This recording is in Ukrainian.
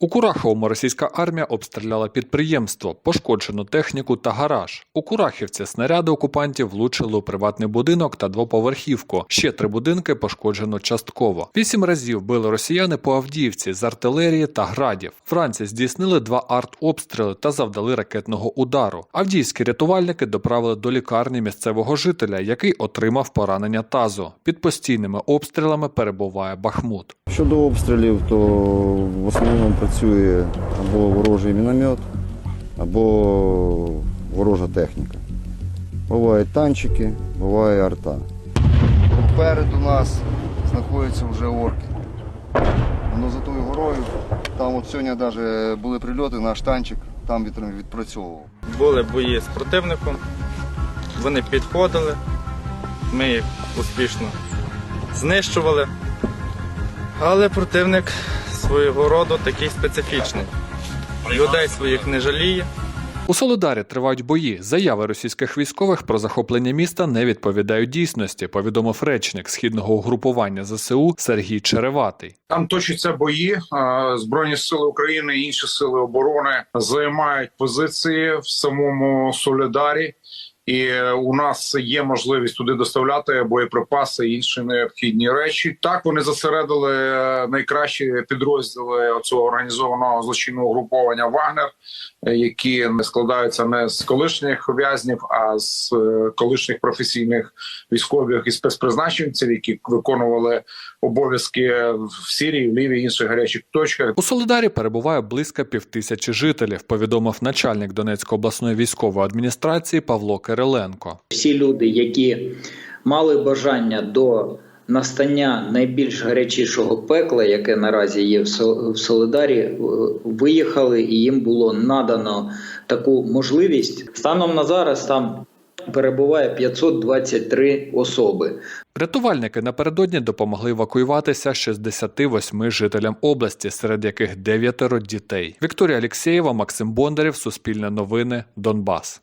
У Кураховому російська армія обстріляла підприємство, пошкоджену техніку та гараж. У Курахівці снаряди окупантів влучили у приватний будинок та двоповерхівку. Ще три будинки пошкоджено частково. Вісім разів били росіяни по Авдіївці з артилерії та градів. Вранці здійснили два артобстріли та завдали ракетного удару. Авдіївські рятувальники доправили до лікарні місцевого жителя, який отримав поранення тазу. Під постійними обстрілами перебуває Бахмут. Щодо обстрілів, то в основному працює або ворожий міномет, або ворожа техніка. Бувають танчики, буває арта. Попереду нас знаходяться вже орки. Воно за тою горою. Там от сьогодні навіть були прильоти, наш танчик там від- відпрацьовував. Були бої з противником, вони підходили, ми їх успішно знищували. Але противник свого роду такий специфічний. Людей своїх не жаліє. У Солидарі тривають бої. Заяви російських військових про захоплення міста не відповідають дійсності, повідомив речник східного угрупування ЗСУ Сергій Череватий. Там точаться бої. Збройні сили України і інші сили оборони займають позиції в самому Солідарі. І у нас є можливість туди доставляти боєприпаси і інші необхідні речі. Так вони зосередили е, найкращі підрозділи цього організованого злочинного угруповання Вагнер, е, які не складаються не з колишніх в'язнів, а з е, колишніх професійних військових і спецпризначенців, які виконували обов'язки в Сирії, в Лівії, інших гарячих точках. У Солидарі перебуває близько півтисячі жителів, повідомив начальник Донецької обласної військової адміністрації Павло Кириленко. всі люди, які мали бажання до настання найбільш гарячішого пекла, яке наразі є в Со- Солидарі, е, виїхали і їм було надано таку можливість. Станом на зараз там перебуває 523 особи. Рятувальники напередодні допомогли евакуюватися 68 жителям області, серед яких дев'ятеро дітей. Вікторія Алєксєєва, Максим Бондарєв, Суспільне новини, Донбас.